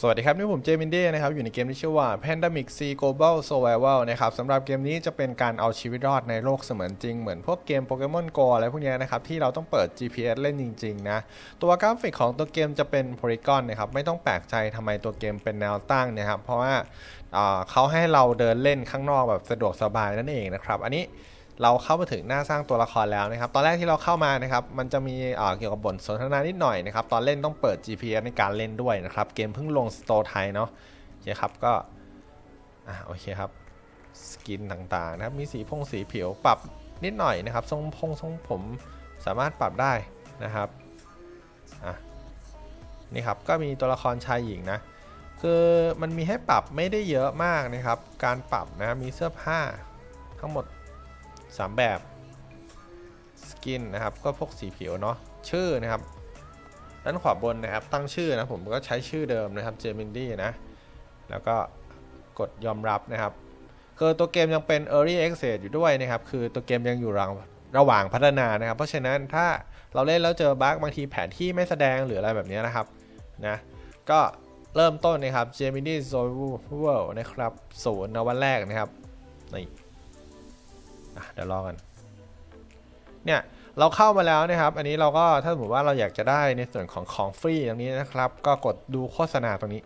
สวัสดีครับนี่ผมเจมินเด้นะครับอยู่ในเกมที่ชื่อว่า Pandemic Sea Global Survival นะครับสำหรับเกมนี้จะเป็นการเอาชีวิตรอดในโลกเสมือนจริง เหมือนพวกเกม Pokemon Go อะไรพวกนี้นะครับที่เราต้องเปิด GPS เล่นจริงๆนะตัวกราฟิกของตัวเกมจะเป็นโพลีกอนนะครับไม่ต้องแปลกใจทำไมตัวเกมเป็นแนวตั้งนะครับเพราะว่าเขาให้เราเดินเล่นข้างนอกแบบสะดวกสบายนั่นเองนะครับอันนี้ เราเข้ามาถึงหน้าสร้างตัวละครแล้วนะครับ ตอนแรกที่เราเข้ามานะครับ มันจะมีเกี่ยวกับบทสนทนานิดหน่อยนะครับ ตอนเล่นต้องเปิด GPS ในการเล่นด้วยนะครับ เกมเพิ่งลงสโตร์ไทยเนาะ โอเคครับ ก็ อ่าโอเคครับ สกินต่างๆนะครับ มีสีพงสีผิวปรับนิดหน่อยนะครับ ทรงพงทรงผมสามารถปรับได้นะครับ อะ นี่ครับ ก็มีตัวละครชายหญิงนะ คือมันมีให้ปรับไม่ได้เยอะมากนะครับ การปรับนะ มีเสื้อผ้าทั้งหมด 3 แบบสกินนะครับก็พวกสีผิวเนาะชื่อนะครับด้านขวาบนนะครับตั้งชื่อนะผมก็ใช้ชื่อเดิมนะครับเจมินดี้นะแล้วก็กดยอมรับนะครับคือตัวเกมยังเป็น Early Access อยู่ด้วยนะครับ คือตัวเกมยังอยู่ระหว่างระหว่างพัฒนานะครับ เพราะฉะนั้นถ้าเราเล่นแล้วเจอบั๊กบางทีแผนที่ไม่แสดงหรืออะไรแบบนี้นะครับนะก็เริ่มต้นนะครับ Gemini Survival นะครับศูนย์นะวันแรกนะครับนี่ เดี๋ยวรอกันเนี่ยเราเข้ามาแล้วนะครับ อันนี้เราก็ถ้าสมมติว่าเราอยากจะได้ในส่วนของของฟรีตรงนี้นะครับ ก็กดดูโฆษณาตรงนี้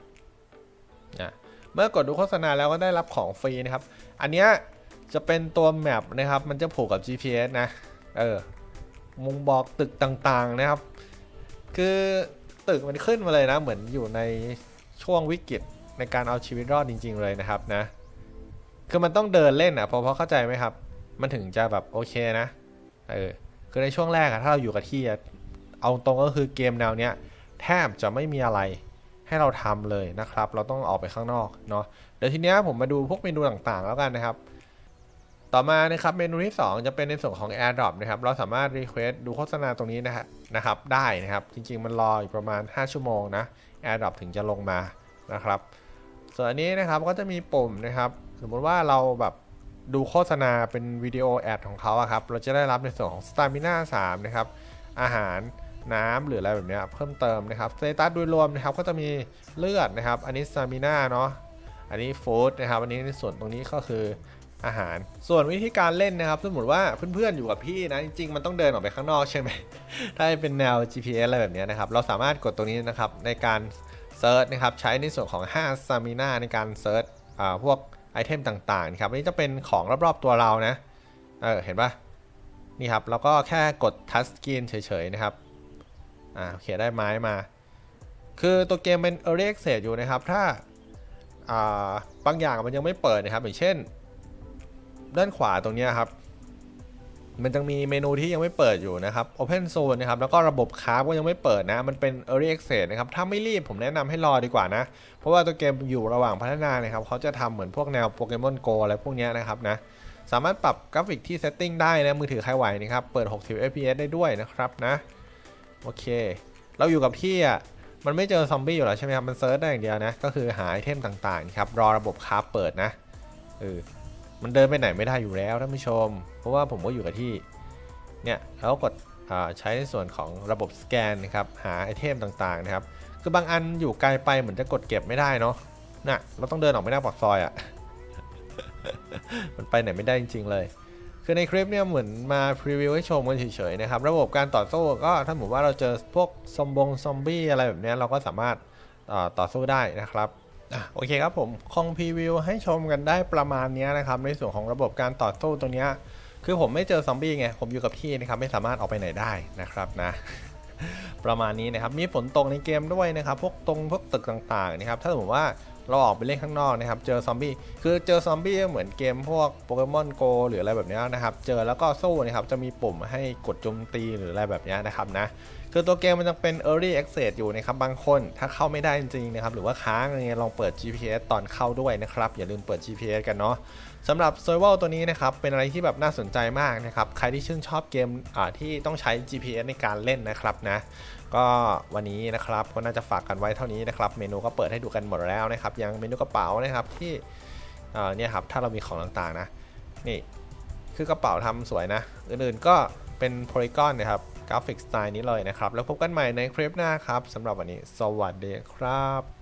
นะเมื่อกดดูโฆษณาแล้วก็ได้รับของฟรีนะครับ อันเนี้ยจะเป็นตัวแมปนะครับ มันจะผูกกับ GPS นะ เออมุงบอกตึกต่างๆนะครับ คือตึกมันขึ้นมาเลยนะ เหมือนอยู่ในช่วงวิกฤตในการเอาชีวิตรอดจริง ๆ เลยนะครับนะ คือมันต้องเดินเล่นอะพอพอเข้าใจไหมครับ มันถึงจะแบบโอเคนะ เออ คือในช่วงแรกอะถ้าเราอยู่กับที่เอาตรงก็คือเกมแนวเนี้ยแทบจะไม่มีอะไรให้เราทำเลยนะครับ เราต้องออกไปข้างนอกเนาะ เดี๋ยวทีเนี้ยผมมาดูพวกเมนูต่างๆ แล้วกันนะครับ ต่อมานะครับเมนูที่ 2 จะเป็นในส่วนของ AirDrop นะครับ เราสามารถ Request ดูโฆษณาตรงนี้นะฮะนะครับ ได้นะครับ จริง ๆ มันรออยู่ประมาณ 5 ชั่วโมงนะ AirDrop ถึงจะลงมานะครับ ส่วนอันนี้นะครับก็จะมีปุ่มนะครับ สมมติว่าเราแบบ ดูโฆษณาเป็นวิดีโอแอดของเขาอะครับ เราจะได้รับในส่วนของ Stamina 3 นะครับ อาหารน้ำหรืออะไรแบบเนี้ยเพิ่มเติมนะครับสเตตัสโดยรวมนะครับก็จะมีเลือดนะครับ อันนี้ Stamina เนาะ อันนี้ฟู้ดนะครับ อันนี้ในส่วนตรงนี้ก็คืออาหาร ส่วนวิธีการเล่นนะครับสมมติว่าเพื่อนๆอยู่กับพี่นะจริงๆมันต้องเดินออกไปข้างนอกใช่ไหม ถ้าเป็นแนว GPS อะไรแบบเนี้ยนะครับ เราสามารถกดตรงนี้นะครับในการเซิร์ชนะครับใช้ในส่วนของ5 Stamina ในการเซิร์ชอ่าพวก เทมต่างๆครับอันนี้จะเป็นของรอบๆตัวเรานะ เออ เห็นปะนี่ครับ แล้วก็แค่กดทัชสกรีนเฉยๆนะครับ อ่า โอเค ได้ไม้มา คือตัวเกมเป็น Early Access อยู่นะครับ ถ้า อ่า บางอย่างมันยังไม่เปิดนะครับ อย่างเช่น ด้านขวาตรงนี้ครับ มันจะมีเมนูที่ยังไม่เปิดอยู่นะครับ Open Zone นะครับ แล้วก็ระบบคราฟก็ยังไม่เปิดนะ มันเป็น Early Access นะครับ ถ้าไม่รีบผมแนะนำให้รอดีกว่านะ เพราะว่าตัวเกมอยู่ระหว่างพัฒนานะครับ เขาจะทำเหมือนพวกแนวโปเกมอนโกอะไรพวกนี้นะครับนะ สามารถปรับกราฟิกที่เซตติ้งได้นะ มือถือใครไหวนะครับ เปิด 60 fps ได้ด้วยนะครับนะ โอเค เราอยู่กับที่อะ มันไม่เจอซอมบี้อยู่แล้วใช่ไหมครับ มันเซิร์ชได้อย่างเดียวนะ ก็คือหาไอเทมต่างๆครับ รอระบบคราฟเปิดนะ เออ มันเดินไปไหนไม่ได้อยู่แล้วท่านผู้ชม เพราะว่าผมก็อยู่กับที่ เนี่ยแล้วกดใช้ในส่วนของระบบสแกนนะครับ หาไอเทมต่างๆนะครับ คือบางอันอยู่ไกลไปเหมือนจะกดเก็บไม่ได้เนาะน่ะเราต้องเดินออกไม่ได้ปากซอยอะ่ะ มันไปไหนไม่ได้จริง ๆ เลย คือในคลิปเนี่ยเหมือนมาพรีวิวให้ชมกันเฉยๆนะครับ ระบบการต่อสู้ก็ถ้าสมมติว่าเราเจอพวกซอมบงซอมบี้อะไรแบบนี้เราก็สามารถต่อสู้ได้นะครับ อะโอเคครับผมคงพรีวิวให้ชมกันได้ประมาณนี้นะครับ ในส่วนของระบบการต่อสู้ตรงนี้ คือผมไม่เจอซอมบี้ไง ผมอยู่กับที่นะครับไม่สามารถออกไปไหนได้นะครับนะ ประมาณนี้นะครับ มีฝนตกในเกมด้วยนะครับ พวกตรงพวกตึกต่างๆนะครับ ถ้าสมมติว่า เราออกไปเล่นข้างนอกนะครับเจอซอมบี้คือเจอซอมบี้เหมือนเกมพวกโปเกมอนโกหรืออะไรแบบนี้นะครับเจอแล้วก็สู้นะครับจะมีปุ่มให้กดโจมตีหรืออะไรแบบนี้นะครับนะคือตัวเกมมันยังเป็น Early Access อยู่นะครับบางคนถ้าเข้าไม่ได้จริงๆนะครับหรือว่าค้างอะไรเงี้ยลองเปิด GPS ตอนเข้าด้วยนะครับอย่าลืมเปิด GPS กันเนาะสำหรับ Survival ตัวนี้นะครับเป็นอะไรที่แบบน่าสนใจมากนะครับใครที่ชื่นชอบเกมที่ต้องใช้ GPS ในการเล่นนะครับนะ ก็วันนี้นะครับก็น่าจะฝากกันไว้เท่านี้นะครับเมนูก็เปิดให้ดูกันหมดแล้วนะครับยังเมนูกระเป๋านะครับที่เนี่ยครับถ้าเรามีของต่างๆนะนี่คือกระเป๋าทำสวยนะ อื่นๆก็เป็นโพลีกอนนะครับกราฟิกสไตล์นี้เลยนะครับ แล้วพบกันใหม่ในคลิปหน้าครับสำหรับวันนี้ สวัสดีครับ